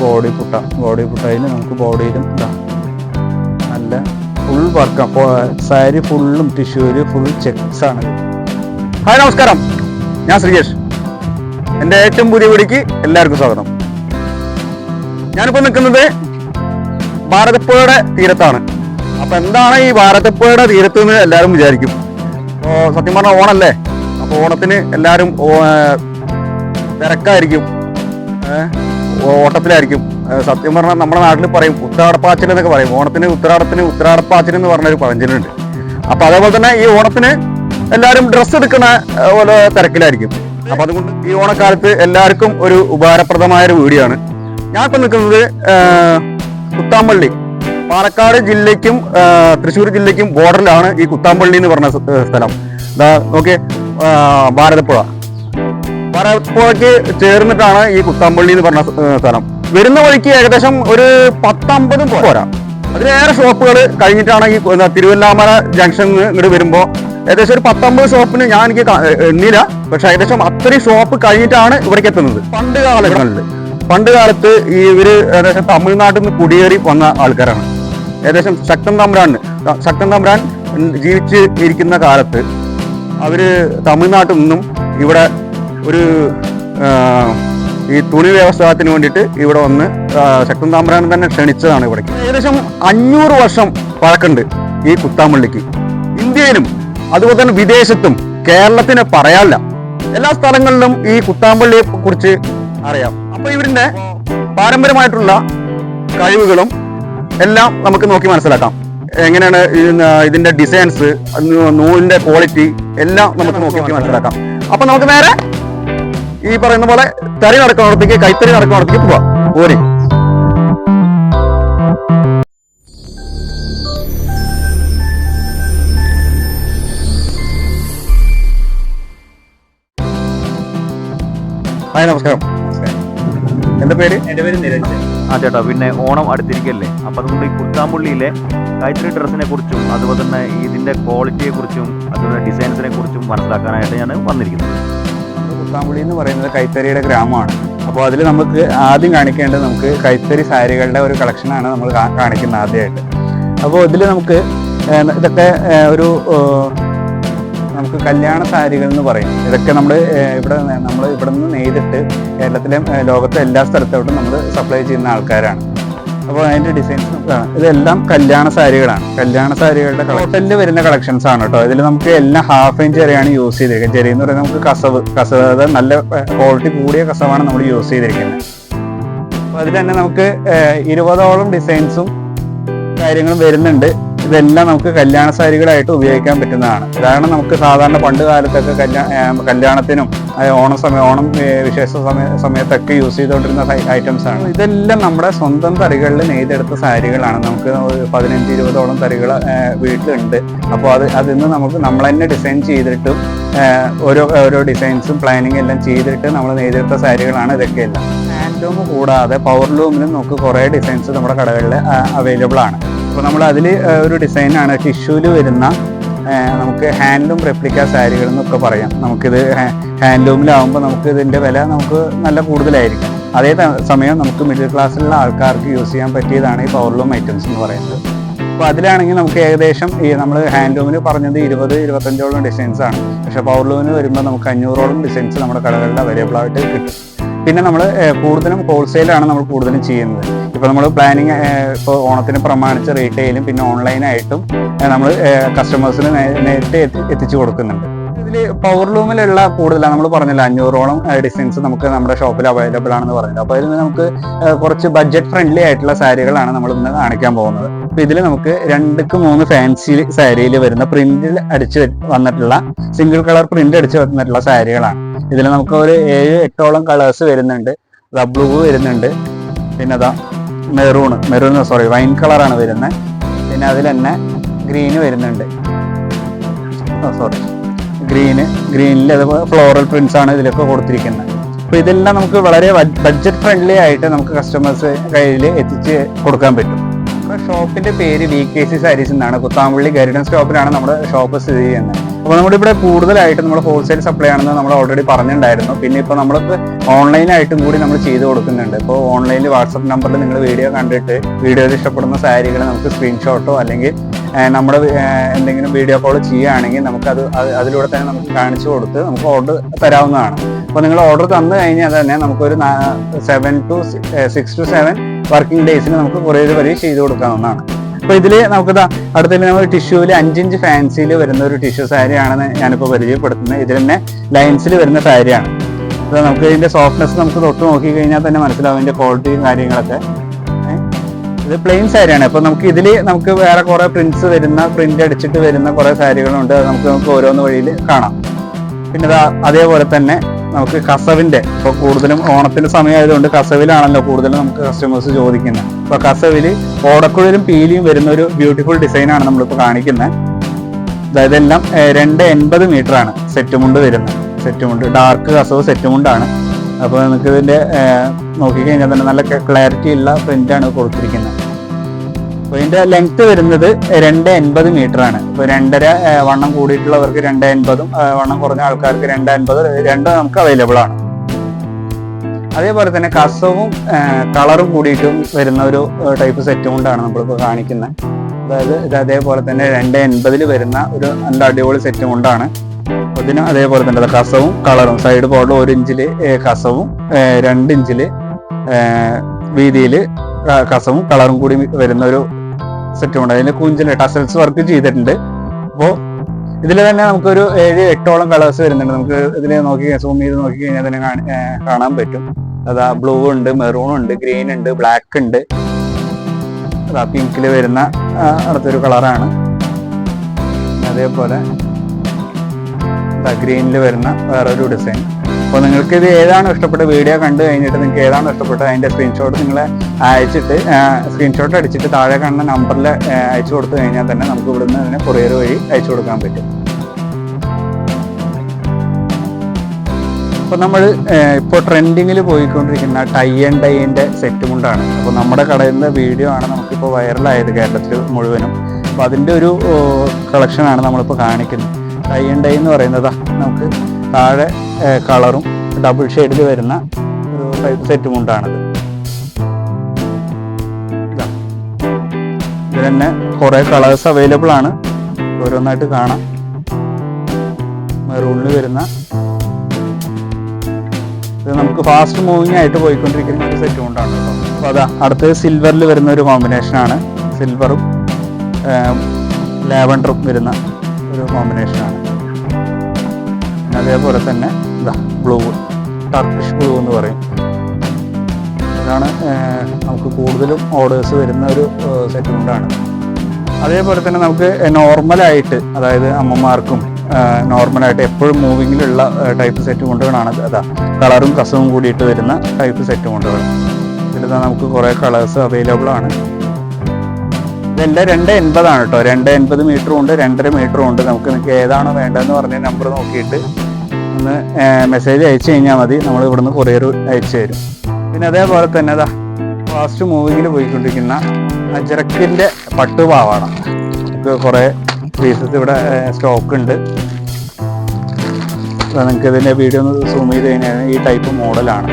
Body Putta body പുട്ടയിൽ നമുക്ക് ബോഡിയിലും ഇതാ. നല്ല ഫുൾ വർക്ക്. സാരി ഫുള്ളും ടിഷ്യൂൽ ഫുൾ ചെക്സ് ആണ്. ഹായ് നമസ്കാരം. ഞാൻ ശ്രീകേഷ്. എന്റെ ഏറ്റവും പുതിയ വീടിക്ക് എല്ലാവർക്കും സ്വാഗതം. ഞാനിപ്പോൾ നിൽക്കുന്നത് ഭാരതപ്പുഴയുടെ തീരത്താണ്. അപ്പോൾ എന്താണ് ഈ ഭാരതപ്പുഴയുടെ തീരത്ത് എന്ന് എല്ലാവരും വിചാരിക്കും. അപ്പോൾ സത്യം പറഞ്ഞാൽ ഓണല്ലേ? അപ്പോൾ ഓണത്തിന് എല്ലാവരും തിരക്കായിരിക്കും. ഏഹ് ഓട്ടത്തിലായിരിക്കും. സത്യം പറഞ്ഞാൽ നമ്മുടെ നാട്ടിൽ പറയും ഉത്താടപ്പാച്ചൽ എന്നൊക്കെ പറയും. ഓണത്തിന് ഉത്തരാടത്തിന് ഉത്തരാടപ്പാച്ചൽ എന്ന് പറഞ്ഞൊരു പഴഞ്ചനുണ്ട് അപ്പൊ അതേപോലെ തന്നെ ഈ ഓണത്തിന് എല്ലാവരും ഡ്രസ്സ് എടുക്കുന്ന പോലെ തിരക്കിലായിരിക്കും. അപ്പൊ അതുകൊണ്ട് ഈ ഓണക്കാലത്ത് എല്ലാവർക്കും ഒരു ഉപകാരപ്രദമായ ഒരു വീഡിയോ ആണ് ഞാൻ ഇപ്പൊ നിൽക്കുന്നത് കുത്താമ്പള്ളി. പാലക്കാട് ജില്ലയ്ക്കും തൃശ്ശൂർ ജില്ലയ്ക്കും ബോർഡറിലാണ് ഈ കുത്താമ്പള്ളി എന്ന് പറഞ്ഞ സ്ഥലം. നോക്കിയേ ഭാരതപ്പുഴ. പറപ്പുഴയ്ക്ക് ചേർന്നിട്ടാണ് ഈ കുത്താമ്പള്ളി എന്ന് പറഞ്ഞ സ്ഥലം. വരുന്ന വഴിക്ക് ഏകദേശം ഒരു പത്തമ്പത് പോരാ. അതിലേറെ ഷോപ്പുകൾ കഴിഞ്ഞിട്ടാണ് ഈ തിരുവല്ലാമല ജംഗ്ഷനിൽ നിന്ന് ഇങ്ങോട്ട് വരുമ്പോൾ ഏകദേശം ഒരു പത്തൊമ്പത് ഷോപ്പിന് ഞാൻ എനിക്ക് എണ്ണില്ല പക്ഷെ ഏകദേശം അത്രയും ഷോപ്പ് കഴിഞ്ഞിട്ടാണ് ഇവിടേക്ക് എത്തുന്നത്. പണ്ട് കാലങ്ങളിൽ പണ്ട് കാലത്ത് ഈ ഇവർ ഏകദേശം തമിഴ്നാട്ടിൽ നിന്ന് കുടിയേറി വന്ന ആൾക്കാരാണ്. ഏകദേശം ശക്തൻ തമ്പുരാൻ ശക്തൻ തമ്പുരാൻ ജീവിച്ച് ഇരിക്കുന്ന കാലത്ത് അവർ തമിഴ്നാട്ടിൽ നിന്നും ഇവിടെ ഒരു ഈ തുണി വ്യവസായത്തിന് വേണ്ടിയിട്ട് ഇവിടെ വന്ന് ശക്തം ശക്തൻ താമ്പ്രാൻ തന്നെ ക്ഷണിച്ചതാണ് ഇവിടെ. ഏകദേശം അഞ്ഞൂറ് വർഷം പഴക്കുണ്ട് ഈ കുത്താമ്പള്ളിക്ക്. ഇന്ത്യയിലും അതുപോലെ തന്നെ വിദേശത്തും കേരളത്തിന് പറയാനില്ല. എല്ലാ സ്ഥലങ്ങളിലും ഈ കുത്താമ്പള്ളിയെ കുറിച്ച് അറിയാം. അപ്പൊ ഇവരിന്റെ പാരമ്പര്യമായിട്ടുള്ള കഴിവുകളും എല്ലാം നമുക്ക് നോക്കി മനസ്സിലാക്കാം. എങ്ങനെയാണ് ഇതിന്റെ ഡിസൈൻസ് നൂലിന്റെ ക്വാളിറ്റി എല്ലാം നമുക്ക് നോക്കി മനസ്സിലാക്കാം. അപ്പൊ നമുക്ക് നേരെ ഈ പറയുന്ന പോലെ തരി നടക്കുന്നിടത്തേക്ക് കൈത്തറി നടക്കുന്നിടത്തേക്ക് പോവാം. പോരെ ഹായ് നമസ്കാരം. എന്റെ പേര്? എന്റെ പേര് നിരഞ്ജൻ. ആ ചേട്ടാ പിന്നെ ഓണം അടുത്തിരിക്കല്ലേ? അപ്പൊ അതുകൊണ്ട് ഈ കുത്താമ്പുള്ളിയിലെ കൈത്തറി ഡ്രസ്സിനെ കുറിച്ചും അതുപോലെ തന്നെ ഇതിന്റെ ക്വാളിറ്റിയെ കുറിച്ചും അതുപോലെ ഡിസൈൻസിനെ കുറിച്ചും മനസ്സിലാക്കാനായിട്ട് ഞാൻ വന്നിരിക്കുന്നത്. കുത്താമ്പുള്ളി എന്ന് പറയുന്നത് കൈത്തറിയുടെ ഗ്രാമമാണ്. അപ്പോൾ അതിൽ നമുക്ക് ആദ്യം കാണിക്കേണ്ടത് നമുക്ക് കൈത്തറി സാരികളുടെ ഒരു കളക്ഷനാണ് നമ്മൾ കാണിക്കുന്നത് ആദ്യമായിട്ട്. അപ്പോൾ ഇതിൽ നമുക്ക് ഇതൊക്കെ ഒരു നമുക്ക് കല്യാണ സാരികൾ എന്ന് പറയും. ഇതൊക്കെ നമ്മൾ ഇവിടെ നമ്മൾ ഇവിടെ നിന്ന് നെയ്തിട്ട് കേരളത്തിലെ ലോകത്തെ എല്ലാ സ്ഥലത്തോട്ടും നമ്മൾ സപ്ലൈ ചെയ്യുന്ന ആൾക്കാരാണ്. അപ്പോൾ അതിന്റെ ഡിസൈൻസ് നമുക്ക് ഇതെല്ലാം കല്യാണ സാരികളാണ്. കല്യാണ സാരികളുടെ ടോട്ടലിൽ വരുന്ന കളക്ഷൻസ് ആണ് കേട്ടോ ഇതിൽ നമുക്ക് എല്ലാം ഹാഫ് ഇഞ്ച് വരെയാണ് യൂസ് ചെയ്തിരിക്കുന്നത്. ചെറിയ എന്ന് പറയുന്നത് നമുക്ക് കസവ് കസവ് നല്ല ക്വാളിറ്റി കൂടിയ കസവാണ് നമ്മൾ യൂസ് ചെയ്തിരിക്കുന്നത്. അപ്പോൾ അതിൽ തന്നെ നമുക്ക് ഇരുപതോളം ഡിസൈൻസും കാര്യങ്ങളും വരുന്നുണ്ട്. ഇതെല്ലാം നമുക്ക് കല്യാണ സാരികളായിട്ട് ഉപയോഗിക്കാൻ പറ്റുന്നതാണ്. കാരണം നമുക്ക് സാധാരണ പണ്ട് കാലത്തൊക്കെ കല്യാ കല്യാണത്തിനും ഓണ സമയം ഓണം വിശേഷ സമയ സമയത്തൊക്കെ യൂസ് ചെയ്തുകൊണ്ടിരുന്ന ഐറ്റംസ് ആണ് ഇതെല്ലാം നമ്മുടെ സ്വന്തം തറികളിൽ നെയ്തെടുത്ത സാരികളാണ്. നമുക്ക് പതിനഞ്ച് ഇരുപതോളം തറികൾ വീട്ടിലുണ്ട്. അപ്പോൾ അത് അതിൽ നിന്ന് നമുക്ക് നമ്മൾ തന്നെ ഡിസൈൻ ചെയ്തിട്ടും ഓരോ ഓരോ ഡിസൈൻസും പ്ലാനിങ് എല്ലാം ചെയ്തിട്ട് നമ്മൾ നെയ്തെടുത്ത സാരികളാണ് ഇതൊക്കെ എല്ലാം ഹാൻഡ്ലൂം കൂടാതെ പവർ ലൂമിലും നമുക്ക് കുറേ ഡിസൈൻസ് നമ്മുടെ കടകളിൽ അവൈലബിൾ ആണ് അപ്പോൾ നമ്മൾ അതിൽ ഒരു ഡിസൈനാണ്. ടിഷ്യൂൽ വരുന്ന നമുക്ക് ഹാൻഡ്ലൂം റെപ്ലിക്ക സാരികൾ എന്നൊക്കെ പറയാം. നമുക്കിത് ഹാൻഡ്ലൂമിലാവുമ്പോൾ നമുക്ക് ഇതിന്റെ വില നമുക്ക് നല്ല കൂടുതലായിരിക്കും. അതേ സമയം നമുക്ക് മിഡിൽ ക്ലാസ്സിലുള്ള ആൾക്കാർക്ക് യൂസ് ചെയ്യാൻ പറ്റിയതാണ് ഈ പവർലൂം ഐറ്റംസ് എന്ന് പറയുന്നത്. അപ്പോൾ അതിലാണെങ്കിൽ നമുക്ക് ഏകദേശം ഈ നമ്മൾ ഹാൻഡ്ലൂമിന് പറഞ്ഞത് ഇരുപത് ഇരുപത്തഞ്ചോളം ഡിസൈൻസ് ആണ്. പക്ഷേ പവർലൂമിന് വരുമ്പോൾ നമുക്ക് അഞ്ഞൂറോളം ഡിസൈൻസ് നമ്മുടെ കടകളിൽ അവൈലബിൾ ആയിട്ട് കിട്ടും. പിന്നെ നമ്മൾ കൂടുതലും ഹോൾസെയിലാണ് നമ്മൾ കൂടുതലും ചെയ്യുന്നത്. ഇപ്പോൾ നമ്മൾ പ്ലാനിങ് ഇപ്പോൾ ഓണത്തിന് പ്രമാണിച്ച് റീറ്റെയിലും പിന്നെ ഓൺലൈനായിട്ടും നമ്മൾ കസ്റ്റമേഴ്സിന് നേരിട്ട് എത്തി എത്തിച്ചു കൊടുക്കുന്നുണ്ട്. ഇതിൽ പവർ ലൂമിലുള്ള കൂടുതലാണ്. നമ്മൾ പറഞ്ഞില്ല അഞ്ഞൂറോളം ഡിസൈൻസ് നമുക്ക് നമ്മുടെ ഷോപ്പിൽ അവൈലബിൾ ആണെന്ന് പറഞ്ഞില്ല. അപ്പോൾ ഇതിൽ നമുക്ക് കുറച്ച് ബഡ്ജറ്റ് ഫ്രണ്ട്ലി ആയിട്ടുള്ള സാരികളാണ് നമ്മൾ ഇന്ന് കാണിക്കാൻ പോകുന്നത്. അപ്പോൾ ഇതിൽ നമുക്ക് രണ്ടുക്ക് മൂന്ന് ഫാൻസി സാരിയിൽ വരുന്ന പ്രിന്റിൽ അടിച്ച് വന്നിട്ടുള്ള സിംഗിൾ കളർ പ്രിന്റ് അടിച്ച് വന്നിട്ടുള്ള സാരികളാണ്. ഇതിൽ നമുക്ക് ഒരു ഏഴ് എട്ടോളം കളേഴ്സ് വരുന്നുണ്ട്. ബ്ലൂ വരുന്നുണ്ട്. പിന്നെ അതാ മെറൂൺ മെറൂൺ സോറി വൈൻ കളറാണ് വരുന്നത്. പിന്നെ അതിൽ തന്നെ ഗ്രീന് വരുന്നുണ്ട്. സോറി ഗ്രീന് ഗ്രീനിൽ അതുപോലെ ഫ്ലോറൽ പ്രിന്റ്സ് ആണ് ഇതിലൊക്കെ കൊടുത്തിരിക്കുന്നത്. അപ്പോൾ ഇതെല്ലാം നമുക്ക് വളരെ ബഡ്ജറ്റ് ഫ്രണ്ട്ലി ആയിട്ട് നമുക്ക് കസ്റ്റമേഴ്സ് കയ്യിൽ എത്തിച്ച് കൊടുക്കാൻ പറ്റും. ഷോപ്പിന്റെ പേര് വി കെ സി സാരീസ് എന്നാണ്. കുത്താമ്പള്ളി ഗരുഡൻ സ്റ്റോപ്പിലാണ് നമ്മുടെ ഷോപ്പ് സ്ഥിതി ചെയ്യുന്നത്. അപ്പോൾ നമ്മുടെ ഇവിടെ കൂടുതലായിട്ട് നമ്മൾ ഹോൾസെയിൽ സപ്ലൈ ആണെന്ന് നമ്മൾ ഓൾറെഡി പറഞ്ഞിട്ടുണ്ടായിരുന്നു പിന്നെ ഇപ്പോൾ നമ്മൾ ഓൺലൈനായിട്ടും കൂടി നമ്മൾ ചെയ്ത് കൊടുക്കുന്നുണ്ട്. ഇപ്പോൾ ഓൺലൈനിൽ വാട്സപ്പ് നമ്പറിൽ നിങ്ങൾ വീഡിയോ കണ്ടിട്ട് വീഡിയോയിൽ ഇഷ്ടപ്പെടുന്ന സാരികൾ നമുക്ക് സ്ക്രീൻഷോട്ടോ അല്ലെങ്കിൽ നമ്മുടെ എന്തെങ്കിലും വീഡിയോ കോൾ ചെയ്യുകയാണെങ്കിൽ നമുക്ക് അത് അതിലൂടെ തന്നെ നമുക്ക് കാണിച്ചു കൊടുത്ത് നമുക്ക് ഓർഡർ തരാവുന്നതാണ്. അപ്പോൾ നിങ്ങൾ ഓർഡർ തന്നു കഴിഞ്ഞാൽ തന്നെ നമുക്കൊരു seven two six two seven working ഡേയ്സിന് നമുക്ക് കുറേ വരെ ചെയ്ത് കൊടുക്കാവുന്നതാണ്. അപ്പോൾ ഇതിൽ നമുക്കിതാ അടുത്ത നമ്മൾ ടിഷ്യൂവിൽ അഞ്ചിഞ്ച് ഫാൻസിയിൽ വരുന്ന ഒരു ടിഷ്യൂ സാരിയാണ് ഞാനിപ്പോൾ പരിചയപ്പെടുത്തുന്നത് ഇതിൽ തന്നെ ലൈൻസിൽ വരുന്ന സാരിയാണ്. അപ്പോൾ നമുക്ക് ഇതിന്റെ സോഫ്റ്റ്നെസ് നമുക്ക് തൊട്ട് നോക്കി കഴിഞ്ഞാൽ തന്നെ മനസ്സിലാവും ഇതിന്റെ ക്വാളിറ്റിയും കാര്യങ്ങളൊക്കെ. ഇത് പ്ലെയിൻ സാരിയാണ്. അപ്പോൾ നമുക്ക് ഇതിൽ നമുക്ക് വേറെ കുറേ പ്രിന്റ്സ് വരുന്ന പ്രിന്റ് അടിച്ചിട്ട് വരുന്ന കുറേ സാരികളുണ്ട്. അത് നമുക്ക് നമുക്ക് ഓരോന്ന് വഴിയിൽ കാണാം. പിന്നെ അതേപോലെ തന്നെ നമുക്ക് കസവിന്റെ ഇപ്പോൾ കൂടുതലും ഓണത്തിന്റെ സമയമായതുകൊണ്ട് കസവിലാണല്ലോ കൂടുതലും നമുക്ക് കസ്റ്റമേഴ്സ് ചോദിക്കുന്നത് അപ്പോൾ കസവിൽ ഓടക്കുഴലും പീലിയും വരുന്ന ഒരു ബ്യൂട്ടിഫുൾ ഡിസൈനാണ് നമ്മളിപ്പോൾ കാണിക്കുന്നത് അതായത് എല്ലാം രണ്ട് എൺപത് മീറ്റർ ആണ് സെറ്റ് മുണ്ട് വരുന്നത് സെറ്റുമുണ്ട് ഡാർക്ക് കസവ് സെറ്റുമുണ്ടാണ്. അപ്പോൾ നിങ്ങൾക്ക് ഇതിന്റെ ഏഹ്, നോക്കിക്കഴിഞ്ഞാൽ തന്നെ നല്ല ക്ലാരിറ്റി ഉള്ള പ്രിന്റാണ് കൊടുത്തിരിക്കുന്നത് അപ്പോൾ ഇതിന്റെ ലെങ്ത് വരുന്നത് രണ്ട് എൺപത് മീറ്റർ ആണ്. ഇപ്പോൾ രണ്ടര വണ്ണം കൂടിയിട്ടുള്ളവർക്ക് രണ്ട് എൺപതും വണ്ണം കുറഞ്ഞ ആൾക്കാർക്ക് രണ്ട് അൻപത് രണ്ടും നമുക്ക് അവൈലബിൾ ആണ്. അതേപോലെ തന്നെ കസവും കളറും കൂടിയിട്ടും വരുന്ന ഒരു ടൈപ്പ് സെറ്റ് കൊണ്ടാണ് നമ്മളിപ്പോൾ കാണിക്കുന്നത് അതായത് ഇത് അതേപോലെ തന്നെ രണ്ട് എൺപതിൽ വരുന്ന ഒരു നല്ല അടിപൊളി സെറ്റ് കൊണ്ടാണ്. അതിന് അതേപോലെ തന്നെ കസവും കളറും സൈഡ് ബോർഡിൽ ഒരു ഇഞ്ചിൽ കസവും രണ്ട് ഇഞ്ചിൽ വീതിയിൽ കസവും കളറും കൂടി വരുന്ന ഒരു സെറ്റും ഉണ്ട്. അതിന് കുഞ്ചിൽ ടസൽസ് വർക്ക് ചെയ്തിട്ടുണ്ട്. അപ്പോൾ ഇതിൽ തന്നെ നമുക്കൊരു ഏഴ് എട്ടോളം കളേഴ്സ് വരുന്നുണ്ട്. നമുക്ക് ഇതിനെ നോക്കി സൂം ചെയ്ത് നോക്കി കഴിഞ്ഞാൽ തന്നെ കാണാൻ പറ്റും. അതാ ബ്ലൂ ഉണ്ട് മെറൂൺ ഉണ്ട് ഗ്രീൻ ഉണ്ട് ബ്ലാക്ക് ഉണ്ട്. അതാ പിങ്കിൽ വരുന്ന അടുത്തൊരു കളറാണ് അതേപോലെ ഗ്രീനിൽ വരുന്ന വേറൊരു ഡിസൈൻ അപ്പോൾ നിങ്ങൾക്ക് ഇത് ഏതാണോ ഇഷ്ടപ്പെട്ട വീഡിയോ കണ്ടു കഴിഞ്ഞിട്ട് നിങ്ങൾക്ക് ഏതാണോ ഇഷ്ടപ്പെട്ടത്? അതിന്റെ സ്ക്രീൻഷോട്ട് നിങ്ങൾ അയച്ചിട്ട് സ്ക്രീൻഷോട്ട് അടിച്ചിട്ട് താഴെ കാണുന്ന നമ്പറിൽ അയച്ചു കൊടുത്തു കഴിഞ്ഞാൽ തന്നെ നമുക്ക് ഇവിടുന്ന് അതിനെ കൊറിയർ വഴി അയച്ചു കൊടുക്കാൻ പറ്റും. അപ്പോൾ നമ്മൾ ഇപ്പോൾ ട്രെൻഡിങ്ങിൽ പോയിക്കൊണ്ടിരിക്കുന്ന ടൈ ആൻഡ് ഡൈന്റെ സെറ്റ് മുണ്ടാണ്. അപ്പോൾ നമ്മുടെ കടയിൽ നിന്ന് വീഡിയോ ആണ് നമുക്കിപ്പോൾ വൈറലായത് കേരളത്തിൽ മുഴുവനും. അപ്പോൾ അതിന്റെ ഒരു കളക്ഷനാണ് നമ്മളിപ്പോൾ കാണിക്കുന്നത്. ടൈ ആൻഡ് ഡൈ എന്ന് പറയുന്നത് നമുക്ക് താഴെ കളറും ഡബിൾ ഷെയ്ഡിൽ വരുന്ന ഒരു ടൈപ്പ് സെറ്റ് മുണ്ടാണത് ഇതാ. ഇതിൽ തന്നെ കുറേ കളേഴ്സ് അവൈലബിൾ ആണ്. ഓരോന്നായിട്ട് കാണാം. മെറൂണിൽ വരുന്ന. ഇത് നമുക്ക് ഫാസ്റ്റ് മൂവിങ് ആയിട്ട് പോയിക്കൊണ്ടിരിക്കുന്ന ഒരു സെറ്റ് കൊണ്ടാണ് അപ്പോൾ അതാ അടുത്തത് സിൽവറിൽ വരുന്ന ഒരു കോമ്പിനേഷനാണ് സിൽവറും ലാവൻഡറും വരുന്ന ഒരു കോമ്പിനേഷനാണ് അതേപോലെ തന്നെ ഇതാ ബ്ലൂ ടർക്കിഷ് ബ്ലൂ എന്ന് പറയും. ഇതാണ് നമുക്ക് കൂടുതലും ഓർഡേഴ്സ് വരുന്ന ഒരു സെറ്റ് കൊണ്ടാണ് അതേപോലെ തന്നെ നമുക്ക് നോർമലായിട്ട് അതായത് അമ്മമാർക്കും നോർമലായിട്ട് എപ്പോഴും മൂവിങ്ങിലുള്ള ടൈപ്പ് സെറ്റ് കൊണ്ടുകളാണ് അതാ കളറും കസവും കൂടിയിട്ട് വരുന്ന ടൈപ്പ് സെറ്റ് കൊണ്ടുകൾ. ഇതിൽ നമുക്ക് കുറേ കളേഴ്സ് അവൈലബിൾ ആണ്. ഇതെല്ലാം രണ്ട് എൺപതാണ് കേട്ടോ രണ്ട് എൺപത് മീറ്ററും ഉണ്ട് രണ്ടര മീറ്ററും ഉണ്ട്. നമുക്ക് നിങ്ങൾക്ക് ഏതാണോ വേണ്ടതെന്ന് പറഞ്ഞ നമ്പർ നോക്കിയിട്ട് ഒന്ന് മെസ്സേജ് അയച്ചു കഴിഞ്ഞാൽ മതി. നമ്മൾ ഇവിടുന്ന് കൊറിയർ അയച്ചു തരും. പിന്നെ അതേപോലെ തന്നെ അതാ ഫാസ്റ്റ് മൂവിങ്ങിൽ പോയിക്കൊണ്ടിരിക്കുന്ന അജറക്കിന്റെ പട്ടുപാവാട നമുക്ക് കുറേ പീസസ് ഇവിടെ സ്റ്റോക്ക് ഉണ്ട്. നിങ്ങൾക്ക് ഇതിന്റെ വീഡിയോ ഒന്ന് സൂം ചെയ്ത് കഴിഞ്ഞാൽ ഈ ടൈപ്പ് മോഡലാണ്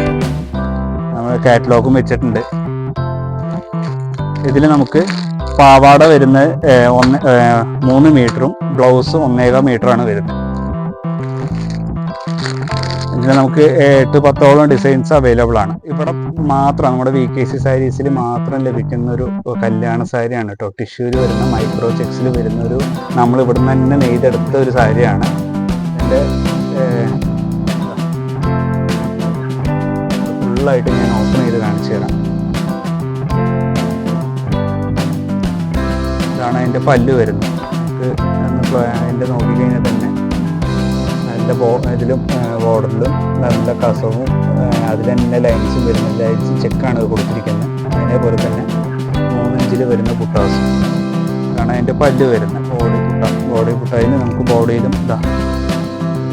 നമ്മൾ കാറ്റലോഗും വെച്ചിട്ടുണ്ട്. ഇതിൽ നമുക്ക് പാവാട വരുന്ന ഒന്ന് മൂന്ന് മീറ്ററും ബ്ലൗസ് ഒന്നേകാൽ മീറ്ററാണ് വരുന്നത്. ഇതിൽ നമുക്ക് എട്ട് പത്തോളം ഡിസൈൻസ് അവൈലബിൾ ആണ്. ഇവിടെ മാത്രം നമ്മുടെ വി കെ സി സാരീസിൽ മാത്രം ലഭിക്കുന്ന ഒരു കല്യാണ സാരിയാണ് കേട്ടോ ടിഷ്യൂൽ വരുന്ന മൈക്രോ ചെക്സിൽ വരുന്ന ഒരു നമ്മൾ ഇവിടുന്ന് തന്നെ നെയ്തെടുത്ത ഒരു സാരിയാണ്. എന്റെ ഫുള്ളായിട്ട് ഞാൻ ഓപ്പൺ ചെയ്ത് കാണിച്ചു തരാം. ഇതാണ് അതിന്റെ പല്ല് വരുന്നത്. നമുക്ക് അതിന്റെ നോക്കിക്കഴിഞ്ഞാൽ തന്നെ നല്ല ബോ ഇതിലും ബോർഡറിലും നല്ല കസവും അതിൽ തന്നെ ലൈൻസും വരുന്ന ലൈൻസ് ചെക്കാണ് കൊടുത്തിരിക്കുന്നത്. അതേപോലെ തന്നെ മൂന്നിഞ്ചിൽ വരുന്ന കുട്ടാസ്. ആണ് അതിന്റെ പല്ല് വരുന്നത് ബോഡി കുട്ട ബോഡി കുട്ടായി നമുക്ക് ബോഡിയിലും ഇതാ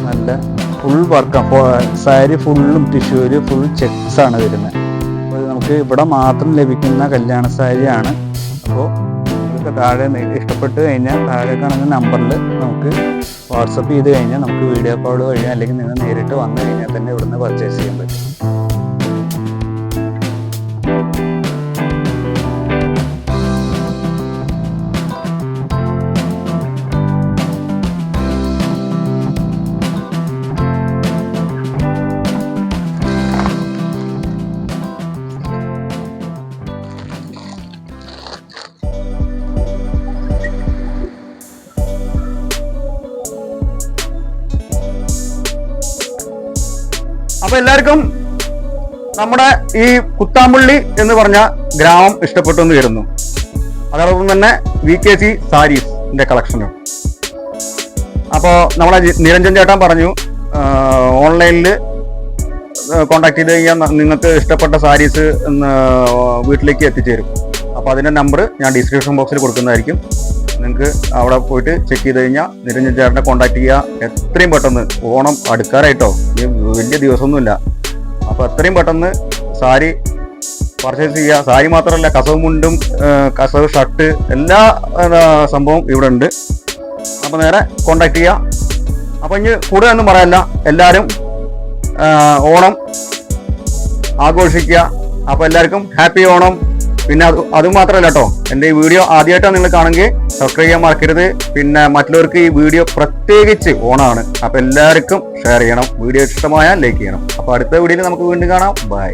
നല്ല ഫുൾ വർക്കാണ് സാരി ഫുള്ളും ടിഷ്യൂര് ഫുൾ ചെക്സ് ആണ് വരുന്നത്. അപ്പോൾ നമുക്ക് ഇവിടെ മാത്രം ലഭിക്കുന്ന കല്യാണ സാരിയാണ് നിങ്ങൾക്ക് താഴെ ഇഷ്ടപ്പെട്ട് കഴിഞ്ഞാൽ താഴെ കാണുന്ന നമ്പറിൽ നമുക്ക് വാട്സപ്പ് ചെയ്ത് കഴിഞ്ഞാൽ നമുക്ക് വീഡിയോ കോൾ വഴി അല്ലെങ്കിൽ നിങ്ങൾ നേരിട്ട് വന്നു കഴിഞ്ഞാൽ തന്നെ ഇവിടുന്ന് പർച്ചേസ് ചെയ്യാൻ പറ്റും. അപ്പൊ എല്ലാവർക്കും നമ്മുടെ ഈ കുത്താമ്പള്ളി എന്ന് പറഞ്ഞ ഗ്രാമം ഇഷ്ടപ്പെട്ടു എന്ന് വരുന്നു. അതോടൊപ്പം തന്നെ വി കെ സി സാരീസിന്റെ കളക്ഷനും. അപ്പോൾ നമ്മളെ നിരഞ്ജൻ ചേട്ടൻ പറഞ്ഞു ഓൺലൈനിൽ കോണ്ടാക്ട് ചെയ്ത് കഴിഞ്ഞാൽ നിങ്ങൾക്ക് ഇഷ്ടപ്പെട്ട സാരീസ് വീട്ടിലേക്ക് എത്തിച്ചേരും. അപ്പോൾ അതിന്റെ നമ്പർ ഞാൻ ഡിസ്ക്രിപ്ഷൻ ബോക്സിൽ കൊടുക്കുന്നതായിരിക്കും. നിങ്ങൾക്ക് അവിടെ പോയിട്ട് ചെക്ക് ചെയ്ത് കഴിഞ്ഞാൽ നിരഞ്ജൻ ചേട്ടനെ കോണ്ടാക്ട് ചെയ്യുക എത്രയും പെട്ടെന്ന് ഓണം അടുക്കാറായിട്ടോ. ഈ വലിയ ദിവസമൊന്നുമില്ല. അപ്പോൾ എത്രയും പെട്ടെന്ന് സാരി പർച്ചേസ് ചെയ്യുക സാരി മാത്രമല്ല കസവ് മുണ്ടും കസവ് ഷർട്ട് എല്ലാ സംഭവം ഇവിടെ ഉണ്ട്. അപ്പോൾ നേരെ കോണ്ടാക്ട് ചെയ്യുക അപ്പോൾ ഇനി കൂടുതലൊന്നും പറയാനില്ല. എല്ലാവരും ഓണം ആഘോഷിക്കുക. അപ്പോൾ എല്ലാവർക്കും ഹാപ്പി ഓണം. പിന്നെ അത് അത് മാത്രമല്ല കേട്ടോ എന്റെ ഈ വീഡിയോ ആദ്യമായിട്ടാണ് നിങ്ങൾ കാണുമെങ്കിൽ സബ്സ്ക്രൈബ് ചെയ്യാൻ മറക്കരുത്. പിന്നെ മറ്റുള്ളവർക്ക് ഈ വീഡിയോ പ്രത്യേകിച്ച് ഓണാണ്. അപ്പോൾ എല്ലാവർക്കും ഷെയർ ചെയ്യണം. വീഡിയോ ഇഷ്ടമായാൽ ലൈക്ക് ചെയ്യണം. അപ്പോൾ അടുത്ത വീഡിയോയിൽ നമുക്ക് വീണ്ടും കാണാം. ബൈ